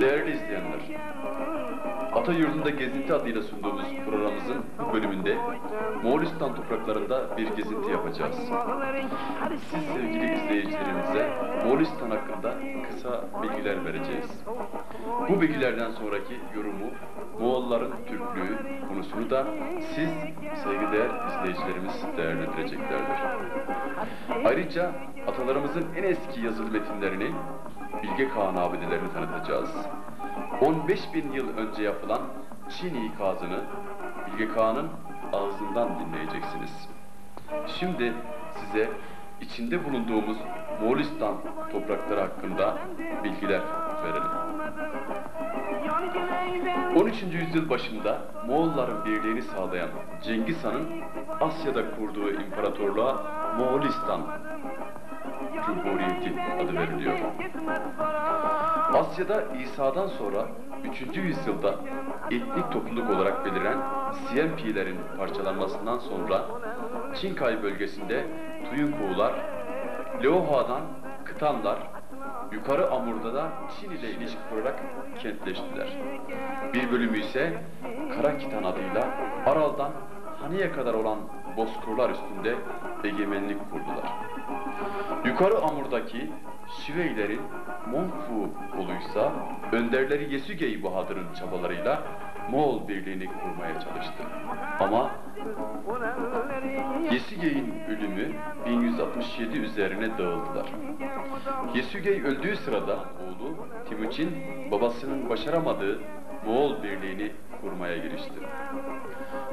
Değerli izleyenler, Ata Yurdu'nda Gezinti adıyla sunduğumuz programımızın bu bölümünde Moğolistan topraklarında bir gezinti yapacağız. Siz sevgili izleyicilerimize Moğolistan hakkında kısa bilgiler vereceğiz. Bu bilgilerden sonraki yorumu Moğolların Türklüğü konusunu da siz saygıdeğer izleyicilerimiz değerlendireceklerdir. Ayrıca atalarımızın en eski yazılı metinlerini Bilge Kağan abidelerini tanıtacağız. 15 bin yıl önce yapılan Çin ikazını Bilge Kağan'ın ağzından dinleyeceksiniz. Şimdi size içinde bulunduğumuz Moğolistan toprakları hakkında bilgiler verelim. 13. yüzyıl başında Moğolların birliğini sağlayan Cengiz Han'ın Asya'da kurduğu imparatorluğa Moğolistan Cumhuriyeti adı veriliyor. Asya'da İsa'dan sonra 3. yüzyılda etnik topluluk olarak beliren Siempilerin parçalanmasından sonra Çinkay bölgesinde Tuyunkuğular, Leoha'dan Kıtanlar, Yukarı Amur'da da Çin ile ilişki kurarak kentleştiler. Bir bölümü ise Kara Kitan adıyla Aral'dan Hani'ye kadar olan bozkırlar üstünde egemenlik kurdular. Yukarı Amur'daki Şiveylerin Monfu koluysa önderleri Yesügey Bahadır'ın çabalarıyla Moğol birliğini kurmaya çalıştı. Ama Yesügey'in ölümü 1167 üzerine dağıldılar. Yesügey öldüğü sırada oğlu Timuçin babasının başaramadığı Moğol birliğini kurmaya girişti.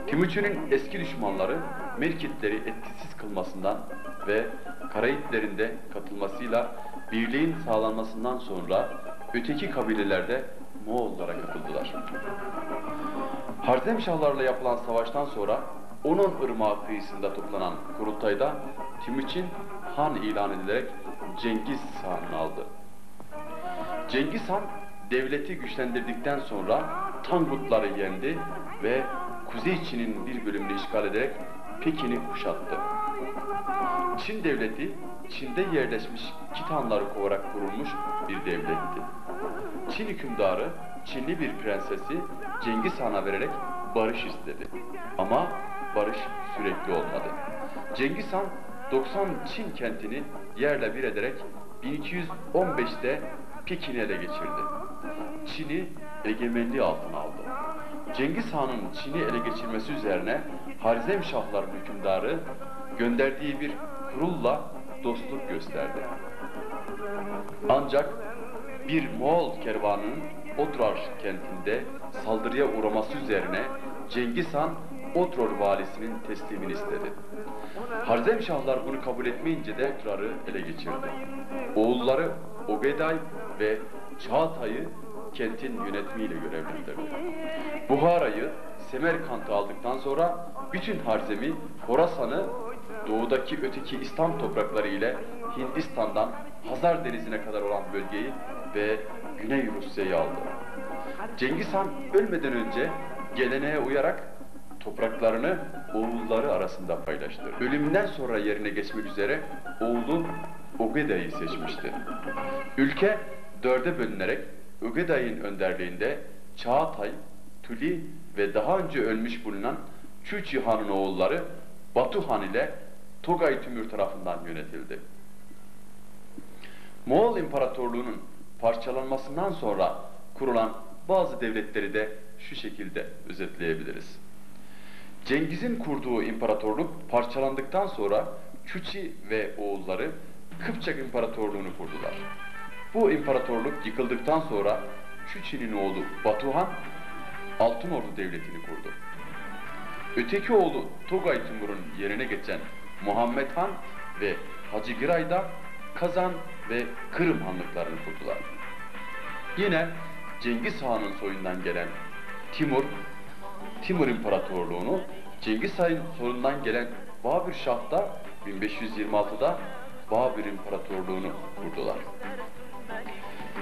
Timuçin'in eski düşmanları Merkitleri etkisiz kılmasından ve Karayiplerinde katılmasıyla birliğin sağlanmasından sonra öteki kabilelerde Moğollara katıldılar. Harzemşahlarla yapılan savaştan sonra onun ırmağı kıyısında toplanan kurultayda Timuçin Han ilan edilerek Cengiz Han'ını aldı. Cengiz Han devleti güçlendirdikten sonra Tangutları yendi ve Kuzey Çin'in bir bölümünü işgal ederek Pekin'i kuşattı. Çin devleti Çin'de yerleşmiş Kitanları kovarak kurulmuş bir devletti. Çin hükümdarı Çinli bir prensesi Cengiz Han'a vererek barış istedi. Ama barış sürekli olmadı. Cengiz Han 90 Çin kentini yerle bir ederek 1215'te Pekin'i ele geçirdi. Çin'i egemenliği altına aldı. Cengiz Han'ın Çin'i ele geçirmesi üzerine Harizemşahların hükümdarı gönderdiği bir kurulla dostluk gösterdi. Ancak bir Moğol kervanının Otrar kentinde saldırıya uğraması üzerine Cengiz Han Otror valisinin teslimini istedi. Harzemşahlar bunu kabul etmeyince de Otrar'ı ele geçirdi. Oğulları Ogeday ve Çağatay'ı kentin yönetimiyle görevlendirdi. Buhara'yı Semerkant'ı aldıktan sonra bütün Harzem'i, Horasan'ı doğudaki öteki İslam toprakları ile Hindistan'dan Hazar Denizi'ne kadar olan bölgeyi ve Güney Rusya'yı aldı. Cengiz Han ölmeden önce geleneğe uyarak topraklarını oğulları arasında paylaştı. Ölümünden sonra yerine geçmek üzere oğlu Ogeday'ı seçmişti. Ülke dörde bölünerek Ogeday'ın önderliğinde Çağatay, Tuli ve daha önce ölmüş bulunan Çuçi Han'ın oğulları Batu Han ile Togay Tümür tarafından yönetildi. Moğol İmparatorluğu'nun parçalanmasından sonra kurulan bazı devletleri de şu şekilde özetleyebiliriz. Cengiz'in kurduğu imparatorluk parçalandıktan sonra Çuçi ve oğulları Kıpçak İmparatorluğunu kurdular. Bu imparatorluk yıkıldıktan sonra Çuçi'nin oğlu Batuhan Altınordu Devleti'ni kurdu. Öteki oğlu Togay Timur'un yerine geçen Muhammed Han ve Hacı Giray da Kazan ve Kırım hanlıklarını kurdular. Yine Cengiz Han'ın soyundan gelen Timur, Timur İmparatorluğunu Cengiz Han'ın soyundan gelen Babür Şah da 1526'da Babür İmparatorluğunu kurdular.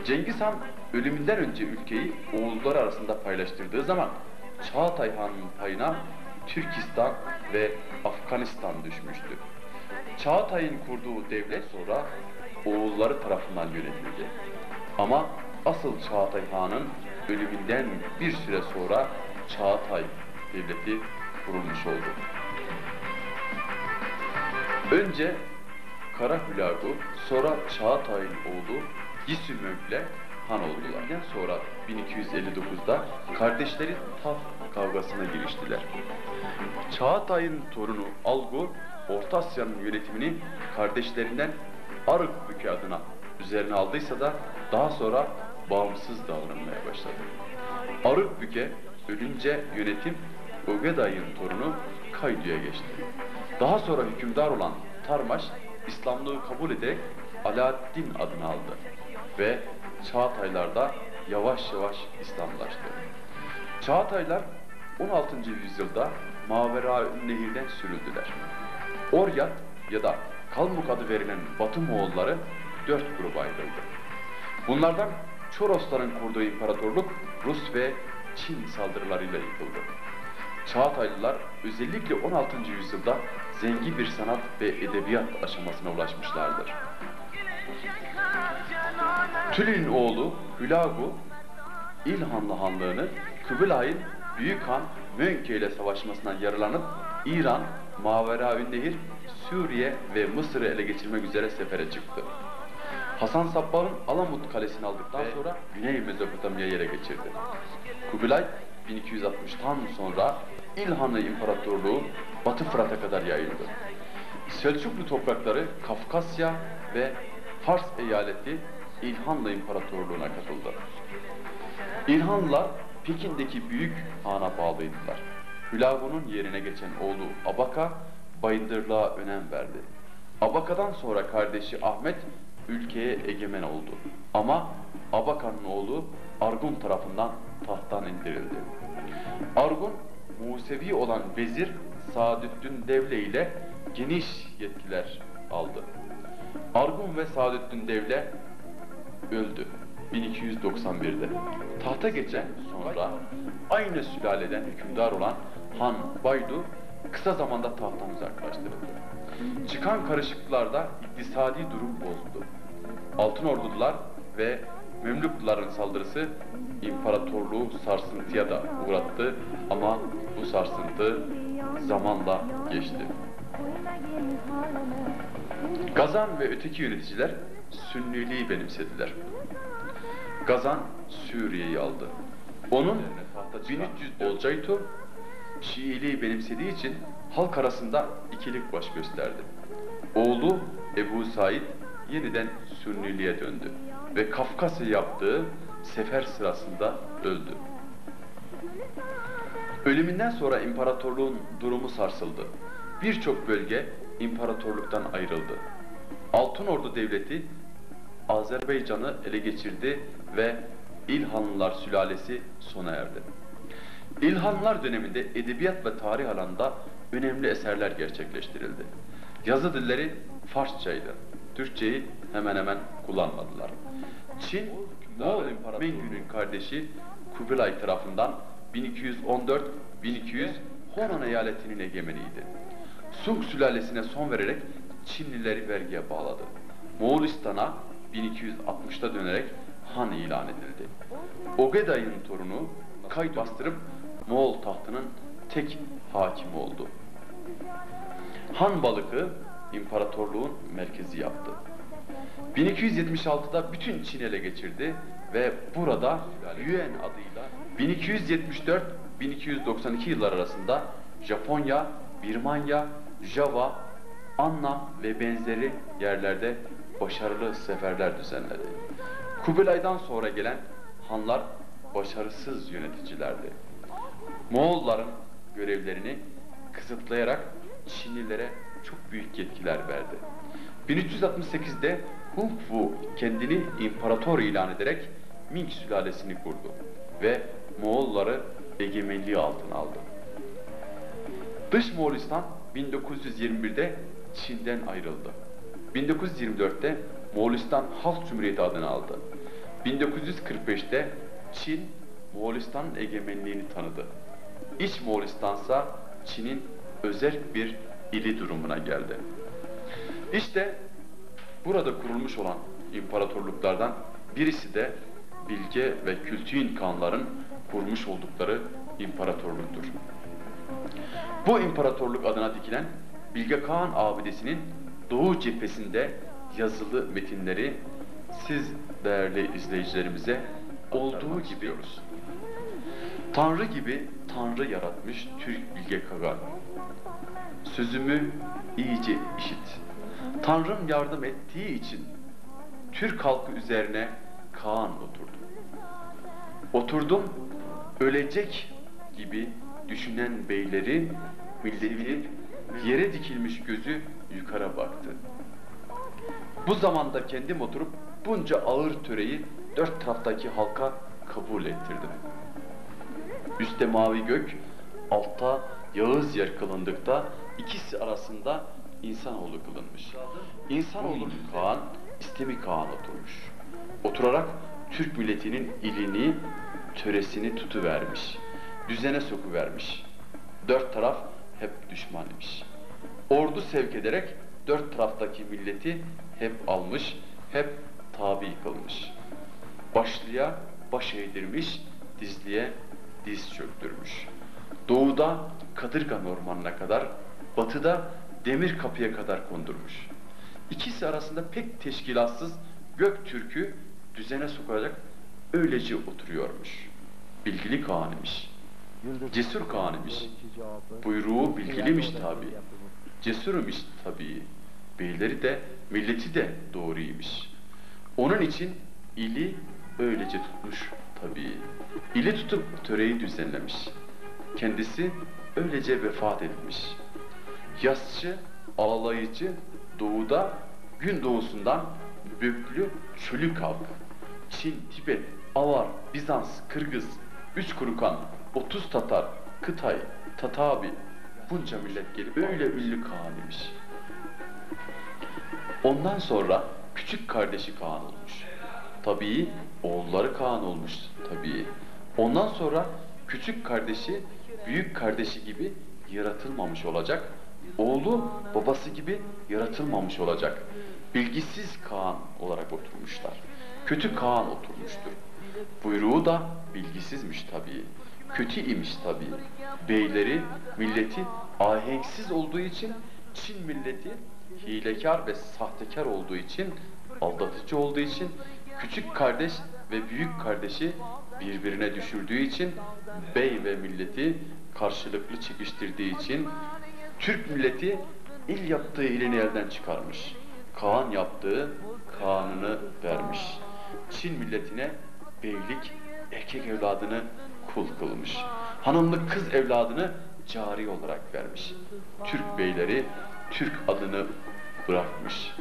Cengiz Han ölümünden önce ülkeyi oğulları arasında paylaştırdığı zaman Çağatay Han'ın payına Türkistan ve Afganistan düşmüştü. Çağatay'ın kurduğu devlet sonra oğulları tarafından yönetildi. Ama asıl Çağatay Han'ın ölümünden bir süre sonra Çağatay Devleti kurulmuş oldu. Önce Kara Hülagu, sonra Çağatay'ın oğlu Gisümönk'le han oldular. Sonra 1259'da kardeşleri Taf kavgasına giriştiler. Çağatay'ın torunu Algor, Orta Asya'nın yönetimini kardeşlerinden Arık Bükü adına üzerine aldıysa da daha sonra bağımsız davranmaya başladı. Arık Büke ölünce yönetim Ogeday'ın torunu Kaydu'ya geçti. Daha sonra hükümdar olan Tarmaş, İslamlığı kabul ederek Alaaddin adını aldı ve Çağataylar yavaş yavaş İslamlaştı. Çağataylar 16. yüzyılda Mavera Nehir'den sürüldüler. Oryat ya da Kalmuk adı verilen Batı Moğolları dört gruba ayrıldı. Bunlardan Çorosların kurduğu imparatorluk Rus ve Çin saldırılarıyla yıkıldı. Çağataylılar özellikle 16. yüzyılda zengin bir sanat ve edebiyat aşamasına ulaşmışlardır. Tülin'in oğlu Hülagu, İlhanlı Hanlığını Kubilay'ın Büyük Han Mönke ile savaşmasından yararlanıp İran, Maveraün Nehir, Suriye ve Mısır'ı ele geçirmek üzere sefere çıktı. Hasan Sabbah'ın Alamut Kalesi'ni aldıktan sonra Güney Mezopotamya'yı ele geçirdi. Kubilay 1260'tan sonra İlhanlı İmparatorluğu Batı Fırat'a kadar yayıldı. Selçuklu toprakları Kafkasya ve Fars eyaleti İlhanlı İmparatorluğu'na katıldı. İlhanlılar Pekin'deki büyük hana bağlıydılar. Hülagu'nun yerine geçen oğlu Abaka bayındırlığa önem verdi. Abaka'dan sonra kardeşi Ahmet ülkeye egemen oldu. Ama Abaka'nın oğlu Argun tarafından tahttan indirildi. Argun, Musevi olan vezir Saadüddin Devle ile geniş yetkiler aldı. Argun ve Saadüddin Devle öldü 1291'de. Tahta geçen sonra aynı sülaleden hükümdar olan Han Baydu kısa zamanda tahttan uzaklaştırıldı. Çıkan karışıklıklarda iktisadi durum bozuldu. Altın ordular ve Memlukluların saldırısı imparatorluğu sarsıntıya da uğrattı ama bu sarsıntı zamanla geçti. Gazan ve öteki yöneticiler Sünniliği benimsediler. Gazan Suriye'yi aldı. Onun 1300 Olcaytu Şiiliği benimsediği için halk arasında ikilik baş gösterdi. Oğlu Ebu Said yeniden Sünniliğe döndü ve Kafkasya yaptığı sefer sırasında öldü. Ölümünden sonra imparatorluğun durumu sarsıldı. Birçok bölge imparatorluktan ayrıldı. Altın Ordu Devleti Azerbaycan'ı ele geçirdi ve İlhanlılar sülalesi sona erdi. İlhanlılar döneminde edebiyat ve tarih alanında önemli eserler gerçekleştirildi. Yazı dilleri Farsçaydı. Türkçeyi hemen hemen kullanmadılar. Çin, Mengü'nün kardeşi Kubilay tarafından 1214-1200 Honan eyaletinin egemeniydi. Sung sülalesine son vererek Çinlileri vergiye bağladı. Moğolistan'a 1260'ta dönerek Han ilan edildi. Ogeday'ın torunu Kayt bastırıp Moğol tahtının tek hakimi oldu. Han Balık'ı imparatorluğun merkezi yaptı. 1276'da bütün Çin ele geçirdi ve burada Yuan adıyla 1274-1292 yıllar arasında Japonya, Birmanya, Java, Annam ve benzeri yerlerde başarılı seferler düzenledi. Kubilay'dan sonra gelen hanlar başarısız yöneticilerdi. Moğolların görevlerini kısıtlayarak Çinlilere çok büyük yetkiler verdi. 1368'de Hung Wu kendini imparator ilan ederek Ming sülalesini kurdu ve Moğolları egemenliği altına aldı. Dış Moğolistan 1921'de Çin'den ayrıldı. 1924'te Moğolistan Halk Cumhuriyeti adını aldı. 1945'te Çin Moğolistan'ın egemenliğini tanıdı. İç Moğolistansa Çin'in özel bir ili durumuna geldi. İşte burada kurulmuş olan imparatorluklardan birisi de Bilge ve Kültüin Kanların kurmuş oldukları imparatorluktur. Bu imparatorluk adına dikilen Bilge Kağan abidesinin Doğu cephesinde yazılı metinleri siz değerli izleyicilerimize olduğu gibi diyoruz. Tanrı gibi Tanrı yaratmış Türk Bilge Kağan. Sözümü iyice işit. Tanrım yardım ettiği için Türk halkı üzerine Kaan oturdu. Oturdum, ölecek gibi düşünen beyleri milleti yere dikilmiş gözü yukarı baktı. Bu zamanda kendim oturup bunca ağır töreyi dört taraftaki halka kabul ettirdim. Üste mavi gök, altta Yağız yer kılındıkta ikisi arasında insanoğlu kılınmış. İnsanoğlu Kaan, İstemi Kaan oturmuş. Oturarak Türk milletinin ilini, töresini tutuvermiş. Düzene sokuvermiş. Dört taraf hep düşman imiş. Ordu sevk ederek dört taraftaki milleti hep almış, hep tabi kılmış. Başlıya baş eğdirmiş, dizliye diz çöktürmüş. Doğuda Kadırgan Ormanı'na kadar, batıda Demir Kapı'ya kadar kondurmuş. İkisi arasında pek teşkilatsız Göktürk'ü düzene sokacak öylece oturuyormuş. Bilgili Kaan imiş. Cesur Kaan imiş. Buyruğu bilgiliymiş tabi. Cesur imiş tabii. Beyleri de milleti de doğruymuş. Onun için ili öylece tutmuş tabii. İli tutup töreyi düzenlemiş. Kendisi öylece vefat etmiş. Yasçı, alalayıcı doğuda gün doğusundan Böklü Çölük halkı. Çin, Tibet, Avar, Bizans, Kırgız, Üç Kurukan, Otuz Tatar, Kıtay, Tatabi, bunca millet gelip öyle ünlü Kaan imiş. Ondan sonra küçük kardeşi Kaan olmuş. Tabii oğulları Kaan olmuş tabii. Ondan sonra küçük kardeşi büyük kardeşi gibi yaratılmamış olacak. Oğlu babası gibi yaratılmamış olacak. Bilgisiz Kaan olarak oturmuşlar. Kötü Kaan oturmuştur. Buyruğu da bilgisizmiş tabii. Kötü imiş tabii. Beyleri, milleti ahenksiz olduğu için Çin milleti hilekar ve sahtekar olduğu için, aldatıcı olduğu için küçük kardeş ve büyük kardeşi birbirine düşürdüğü için bey ve milleti karşılıklı çekiştirdiği için Türk milleti il yaptığı ilini elden çıkarmış. Kaan yaptığı kanını vermiş. Çin milletine beylik erkek evladını kul kılmış. Hanımlık kız evladını cari olarak vermiş. Türk beyleri Türk adını bırakmış.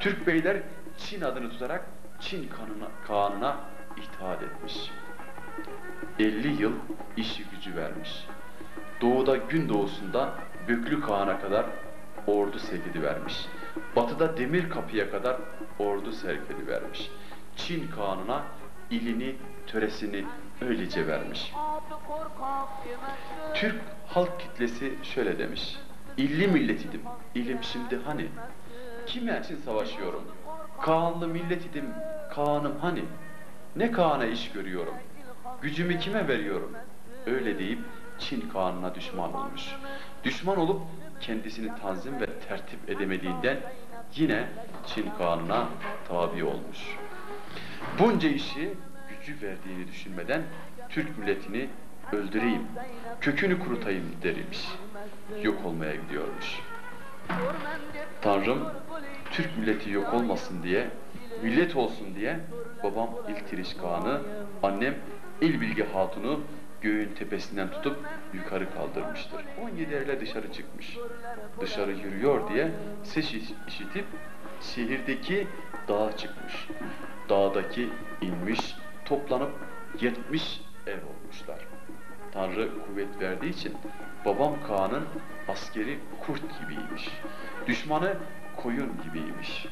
Türk beyler Çin adını tutarak Çin kanına, kanuna itaat etmiş. 50 yıl işi gücü vermiş. Doğuda gün doğusunda Böklü Kağan'a kadar ordu sevk edivermiş. Batıda Demir Kapı'ya kadar ordu sevk edivermiş. Çin Kağan'ına ilini, töresini öylece vermiş. Türk halk kitlesi şöyle demiş. İlli millet idim. İlim şimdi hani? Kime için savaşıyorum? Kağanlı millet idim. Kağanım hani? Ne Kağan'a iş görüyorum? Gücümü kime veriyorum? Öyle deyip Çin Kağan'ına düşman olmuş. Düşman olup kendisini tanzim ve tertip edemediğinden yine Çin Kağan'ına tabi olmuş. Bunca işi gücü verdiğini düşünmeden Türk milletini öldüreyim, kökünü kurutayım dermiş. Yok olmaya gidiyormuş. Tanrım Türk milleti yok olmasın diye, millet olsun diye babam İltiriş Kağan'ı, annem İlbilge Hatun'u göğün tepesinden tutup yukarı kaldırmıştır. 17 erle dışarı çıkmış. Dışarı yürüyor diye ses işitip şehirdeki dağa çıkmış. Dağdaki inmiş, toplanıp 70 er olmuşlar. Tanrı kuvvet verdiği için babam Kaan'ın askeri kurt gibiymiş. Düşmanı koyun gibiymiş.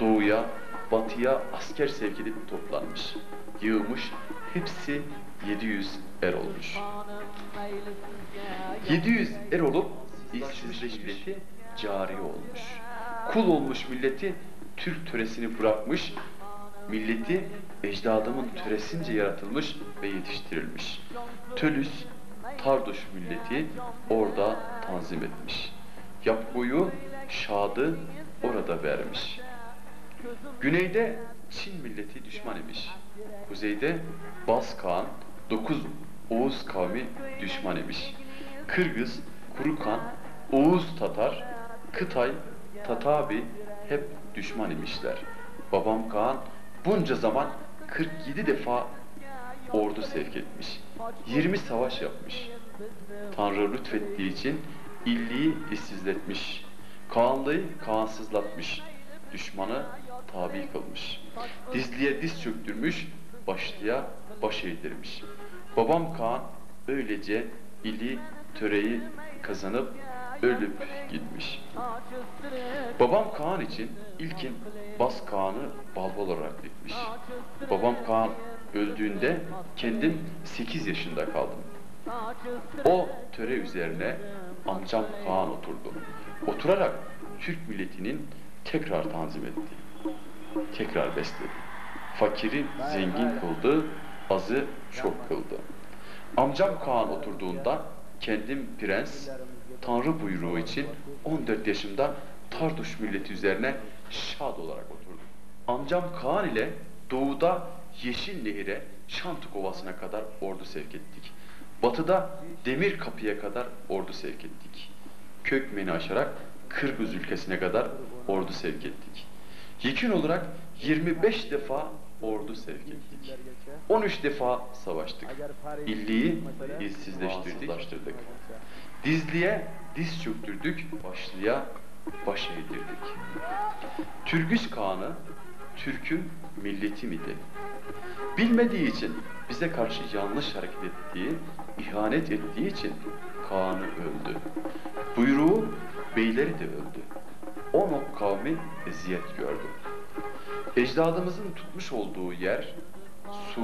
Doğuya, batıya asker sevk edip toplanmış. Yığmış, hepsi 700 er olmuş. 700 er olup işsiz milleti cari olmuş. Kul olmuş milleti Türk töresini bırakmış, milleti ecdadımın töresince yaratılmış ve yetiştirilmiş. Tölüs, Tarduş milleti orada tanzim etmiş. Yapboyu, Şad'ı orada vermiş. Güneyde Çin milleti düşman imiş. Kuzeyde Baskan, dokuz Oğuz kavmi düşman imiş. Kırgız, Kurukan, Oğuz Tatar, Kıtay, Tatabi hep düşman imişler. Babam Kaan bunca zaman 47 defa ordu sevk etmiş. 20 savaş yapmış. Tanrı lütfettiği için illiği işsizletmiş. Kaanlığı kaansızlatmış. Düşmanı tabi kılmış. Dizliye diz çöktürmüş, başlıya baş eğdirmiş. Babam Kaan öylece ili töreyi kazanıp ölüp gitmiş. Babam Kaan için ilkin Bas Kaan'ı balbal olarak dikmiş. Babam Kaan öldüğünde kendim 8 yaşında kaldım. O töre üzerine amcam Kaan oturdu. Oturarak Türk milletinin tekrar tanzim etti. Tekrar besledi. Fakiri zengin kıldı, azı çok kıldı. Amcam Kaan oturduğunda kendim prens, Tanrı buyruğu için 14 yaşımda Tarduş milleti üzerine şad olarak oturdum. Amcam Kaan ile doğuda Yeşil Nehir'e Şantuk Ovası'na kadar ordu sevk ettik. Batıda Demir Kapı'ya kadar ordu sevk ettik. Kökmen'i aşarak Kırgız ülkesine kadar ordu sevk ettik. Yekün olarak 25 defa ordu sevk ettik. 13 defa savaştık. İlliği ilsizleştirdik. Dizliye diz çöktürdük, başlıya baş eğdirdik. Türgüs Kağan'ı Türk'ün milleti miydi? Bilmediği için bize karşı yanlış hareket ettiği, ihanet ettiği için Kaan'ı öldü. Buyruğu beyleri de öldü. On kavmi eziyet gördü. Ecdadımızın tutmuş olduğu yer, su,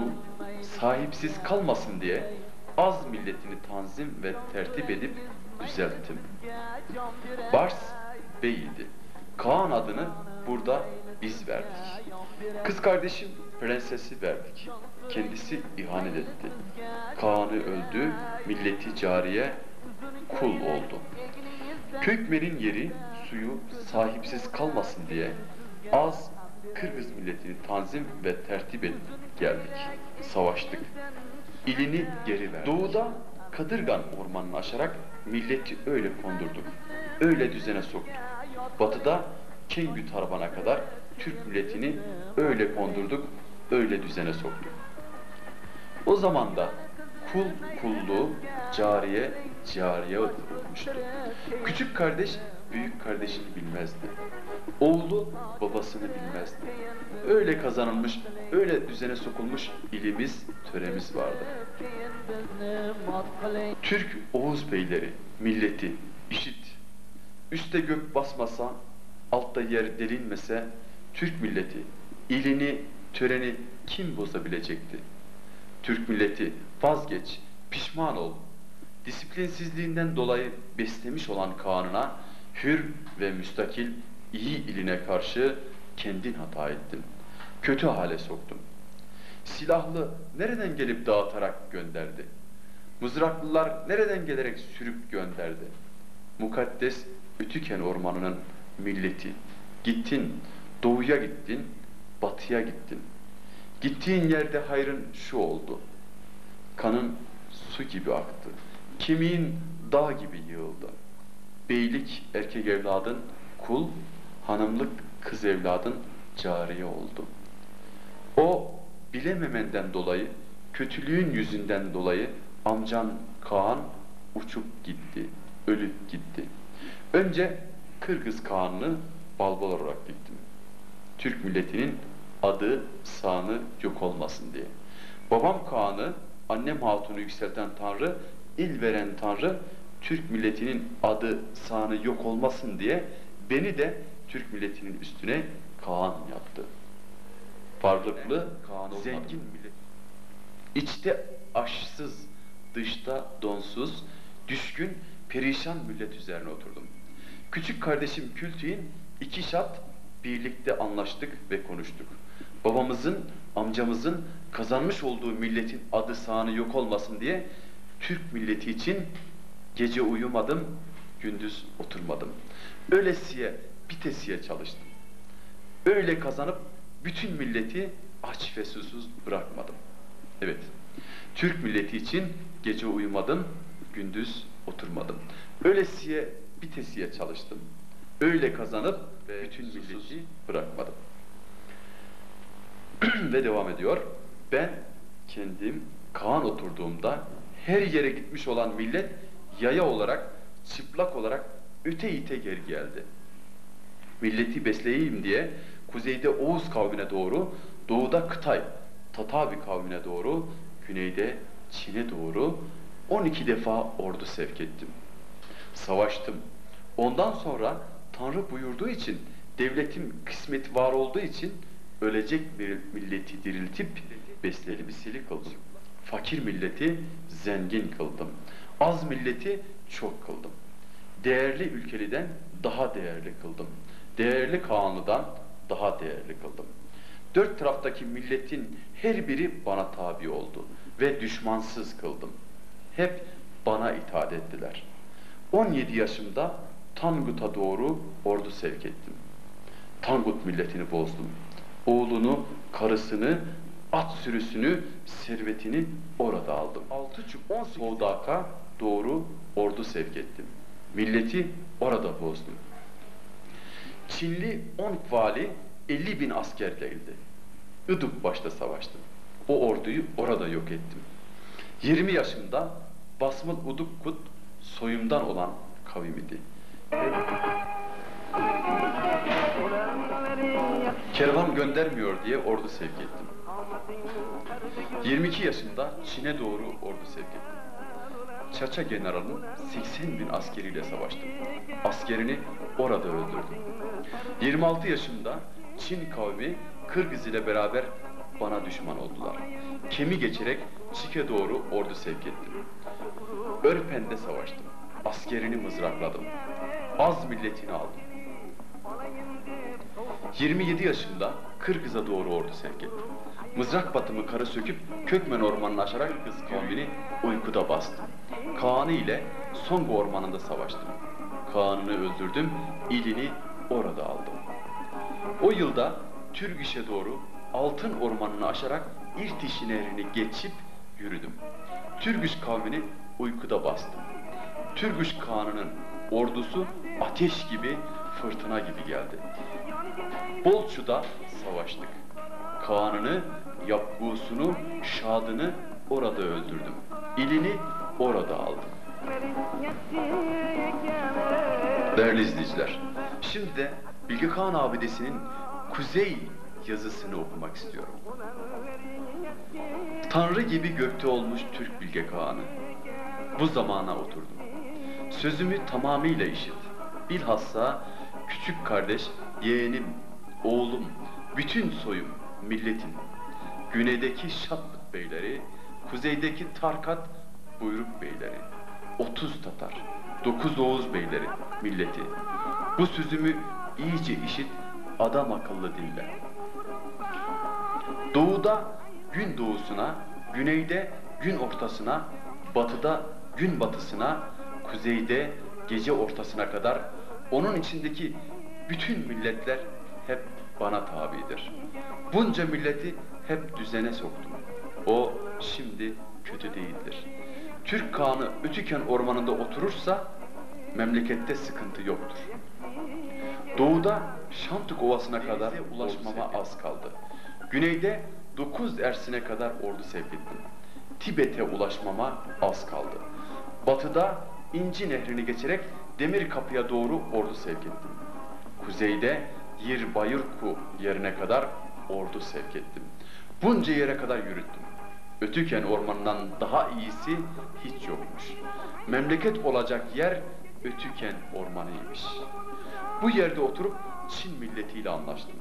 sahipsiz kalmasın diye az milletini tanzim ve tertip edip düzelttim. Bars beyiydi. Kaan adını burada biz verdik. Kız kardeşim prensesi verdik. Kendisi ihanet etti. Kaan'ı öldü, milleti cariye kul oldu. Kökmen'in yeri suyu sahipsiz kalmasın diye az Kırgız milletini tanzim ve tertip edip geldik. Savaştık. İlini geri verdik. Doğuda Kadırgan ormanını aşarak milleti öyle kondurduk. Öyle düzene soktuk. Batıda Kengü Tarban'a kadar Türk milletini öyle kondurduk, öyle düzene soktuk. O zaman da kul kulluğu, cariye cariye olmuştu. Küçük kardeş büyük kardeşini bilmezdi. Oğlu babasını bilmezdi. Öyle kazanılmış, öyle düzene sokulmuş ilimiz, töremiz vardı. Türk Oğuz beyleri, milleti, işit. Üste gök basmasa, altta yer delinmese, Türk milleti, ilini, töreni kim bozabilecekti? Türk milleti vazgeç, pişman ol. Disiplinsizliğinden dolayı beslemiş olan kanına hür ve müstakil iyi iline karşı kendin hata ettin. Kötü hale soktun. Silahlı nereden gelip dağıtarak gönderdi? Mızraklılar nereden gelerek sürüp gönderdi? Mukaddes Ütüken ormanının milleti. Gittin, doğuya gittin, batıya gittin. Gittiğin yerde hayrın şu oldu. Kanın su gibi aktı. Kemiğin dağ gibi yığıldı. Beylik erkek evladın kul, hanımlık kız evladın cariye oldu. O bilememenden dolayı, kötülüğün yüzünden dolayı amcan Kaan uçup gitti, ölüp gitti. Önce Kırgız Kağan'ını balbal olarak diktim. Türk milletinin adı, sanı yok olmasın diye. Babam Kaan'ı, annem Hatun'u yükselten Tanrı, il veren Tanrı, Türk milletinin adı, sanı yok olmasın diye beni de Türk milletinin üstüne Kaan yaptı. Varlıklı, Kaan zengin millet. İçte aşsız, dışta donsuz, düşkün, perişan millet üzerine oturdum. Küçük kardeşim Kültü'nin iki şat birlikte anlaştık ve konuştuk. babamızın, amcamızın kazanmış olduğu milletin adı sanı yok olmasın diye Türk milleti için gece uyumadım, gündüz oturmadım. Öylesiye, bitesiye çalıştım. Öyle kazanıp bütün milleti aç ve susuz bırakmadım. Evet, Türk milleti için gece uyumadım, gündüz oturmadım. Öylesiye, bitesiye çalıştım. Öyle kazanıp ve bütün milleti bırakmadım. ve devam ediyor. Ben kendim Kaan oturduğumda her yere gitmiş olan millet yaya olarak, çıplak olarak öte ite geri geldi. Milleti besleyeyim diye kuzeyde Oğuz kavmine doğru, doğuda Kıtay, Tatabi kavmine doğru, güneyde Çin'e doğru 12 defa ordu sevk ettim. Savaştım. Ondan sonra Tanrı buyurduğu için, devletim kısmeti var olduğu için ölecek bir milleti diriltip beslelimsili kıldım. Fakir milleti zengin kıldım. Az milleti çok kıldım. Değerli ülkeliden daha değerli kıldım. Değerli Kaanlı'dan daha değerli kıldım. Dört taraftaki milletin her biri bana tabi oldu ve düşmansız kıldım. Hep bana itaat ettiler. 17 yaşımda Tangut'a doğru ordu sevk ettim. Tangut milletini bozdum. Oğlunu, karısını, at sürüsünü, servetini orada aldım. Altı çup on Soğdak'a doğru ordu sevk ettim. Milleti orada bozdum. Çinli on vali 50 bin asker geldi. Iduk başta savaştım. O orduyu orada yok ettim. 20 yaşımda Basmıl Udukkut soyumdan olan kavim idi. Kervan göndermiyor diye ordu sevk ettim. 22 yaşında Çin'e doğru ordu sevk ettim. Çaça generalın 80 bin askeriyle savaştım. Askerini orada öldürdüm. 26 yaşımda Çin kavmi Kırgız ile beraber bana düşman oldular. Kemi geçerek Çik'e doğru ordu sevk ettim. Örpen'de savaştım. Askerini mızrakladım. Az milletini aldım. 27 yaşında Kırgız'a doğru ordu sevk ettim. Mızrak batımı karı söküp Kökmen ormanını aşarak Kız köyünü uykuda bastım. Kaan'ı ile Songo ormanında savaştım. Kaan'ını öldürdüm, ilini orada aldım. O yılda Türgüş'e doğru Altın Ormanı'nı aşarak İrtiş Nehri'ni geçip yürüdüm. Türgüş kavmini uykuda bastım. Türgüş Kağan'ının ordusu ateş gibi, fırtına gibi geldi. Bolçu'da savaştık. Kaan'ını, Yapgusunu, Şad'ını orada öldürdüm. İlini orada aldım. Değerli izleyiciler, şimdi de Bilge Kağan abidesinin Kuzey yazısını okumak istiyorum. Tanrı gibi gökte olmuş Türk Bilge Kağan'ı. Bu zamana oturdum. Sözümü tamamıyla işit. Bilhassa küçük kardeş, yeğenim, oğlum, bütün soyum, milletim. Güneydeki Şatlık beyleri, kuzeydeki Tarkat, buyruk beyleri. Otuz Tatar, dokuz Oğuz beyleri, milleti. Bu sözümü iyice işit, adam akıllı dinle. Doğuda gün doğusuna, güneyde gün ortasına, batıda gün batısına, kuzeyde gece ortasına kadar onun içindeki bütün milletler hep bana tabidir. Bunca milleti hep düzene soktum. O şimdi kötü değildir. Türk Kağan'ı Ötüken ormanında oturursa memlekette sıkıntı yoktur. Doğuda Şantık Ovası'na kadar ulaşmama az kaldı. Güneyde dokuz Ersin'e kadar ordu sevk ettim. Tibet'e ulaşmama az kaldı. Batıda İnci Nehri'ni geçerek Demir Kapı'ya doğru ordu sevk ettim. Kuzeyde Yirbayırku yerine kadar ordu sevk ettim. Bunca yere kadar yürüttüm. Ötüken ormanından daha iyisi hiç yokmuş. Memleket olacak yer Ötüken ormanıymış. Bu yerde oturup Çin milletiyle anlaştım.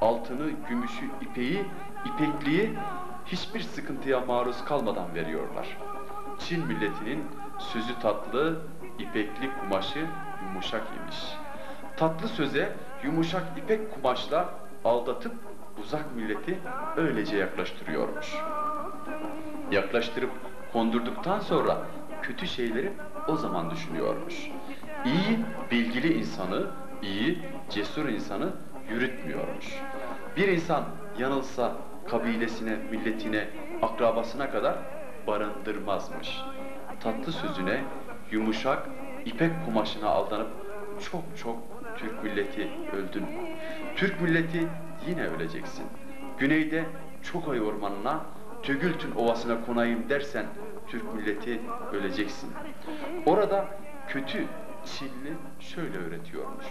Altını, gümüşü, ipeği, ipekliği hiçbir sıkıntıya maruz kalmadan veriyorlar. Çin milletinin sözü tatlı, ipekli kumaşı yumuşak imiş. Tatlı söze yumuşak ipek kumaşla aldatıp uzak milleti öylece yaklaştırıyormuş. Yaklaştırıp kondurduktan sonra kötü şeyleri o zaman düşünüyormuş. İyi, bilgili insanı, iyi, cesur insanı yürütmüyormuş. Bir insan yanılsa kabilesine, milletine, akrabasına kadar barındırmazmış. Tatlı sözüne, yumuşak, ipek kumaşına aldanıp çok çok Türk milleti öldün. Türk milleti yine öleceksin. Güneyde Çokay ormanına, Tögültün ovasına konayım dersen Türk milleti öleceksin. Orada kötü Çinli şöyle öğretiyormuş.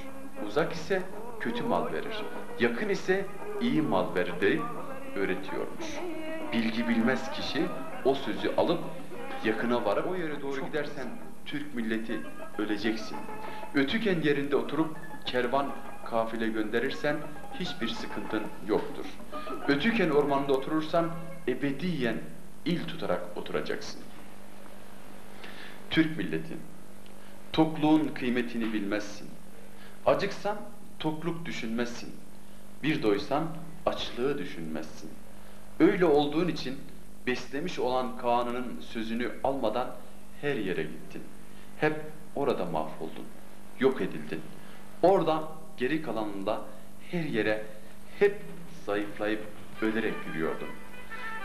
Uzak ise kötü mal verir. Yakın ise iyi mal verir deyip öğretiyormuş. Bilgi bilmez kişi o sözü alıp yakına varıp o yere doğru gidersen Türk milleti öleceksin. Ötüken yerinde oturup kervan kafile gönderirsen hiçbir sıkıntın yoktur. Ötüken ormanda oturursan ebediyen il tutarak oturacaksın. Türk milleti, tokluğun kıymetini bilmezsin. Acıksan tokluk düşünmezsin. Bir doysan açlığı düşünmezsin. Öyle olduğun için beslemiş olan Kaan'ının sözünü almadan her yere gittin. Hep orada mahvoldun, yok edildin. Orada geri kalanında her yere hep zayıflayıp ölerek yürüyordun.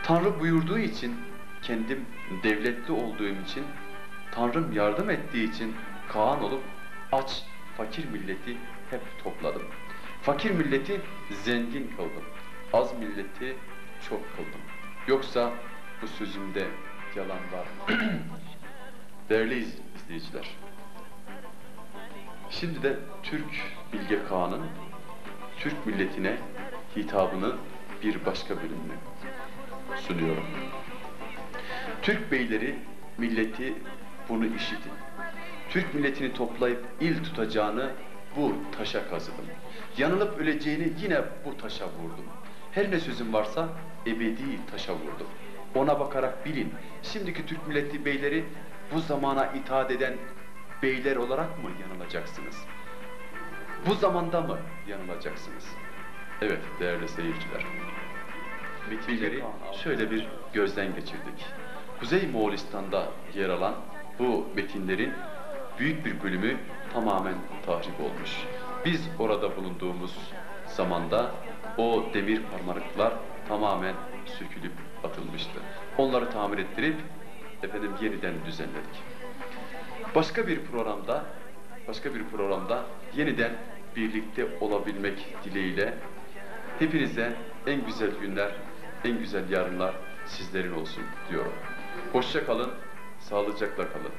Tanrı buyurduğu için, kendim devletli olduğum için, Tanrım yardım ettiği için Kaan olup aç, fakir milleti hep topladım. Fakir milleti zengin kıldım. Az milleti çok kıldım. Yoksa bu sözümde yalan var mı? Değerli izleyiciler, şimdi de Türk Bilge Kağan'ın Türk milletine hitabını bir başka bölümünü sunuyorum. Türk beyleri milleti bunu işitin. Türk milletini toplayıp il tutacağını bu taşa kazıdım. Yanılıp öleceğini yine bu taşa vurdum. Her ne sözüm varsa ebedi taşa vurdum. Ona bakarak bilin, şimdiki Türk milleti beyleri bu zamana itaat eden beyler olarak mı yanılacaksınız? Bu zamanda mı yanılacaksınız? Evet değerli seyirciler. Metinleri şöyle bir gözden geçirdik. Kuzey Moğolistan'da yer alan bu metinlerin büyük bir bölümü tamamen tahrip olmuş. Biz orada bulunduğumuz zamanda o demir parmaklıklar tamamen sökülüp atılmıştı. Onları tamir ettirip efendim yeniden düzenledik. Başka bir programda başka bir programda yeniden birlikte olabilmek dileğiyle hepinize en güzel günler, en güzel yarınlar sizlerin olsun diyorum. Hoşça kalın, sağlıcakla kalın.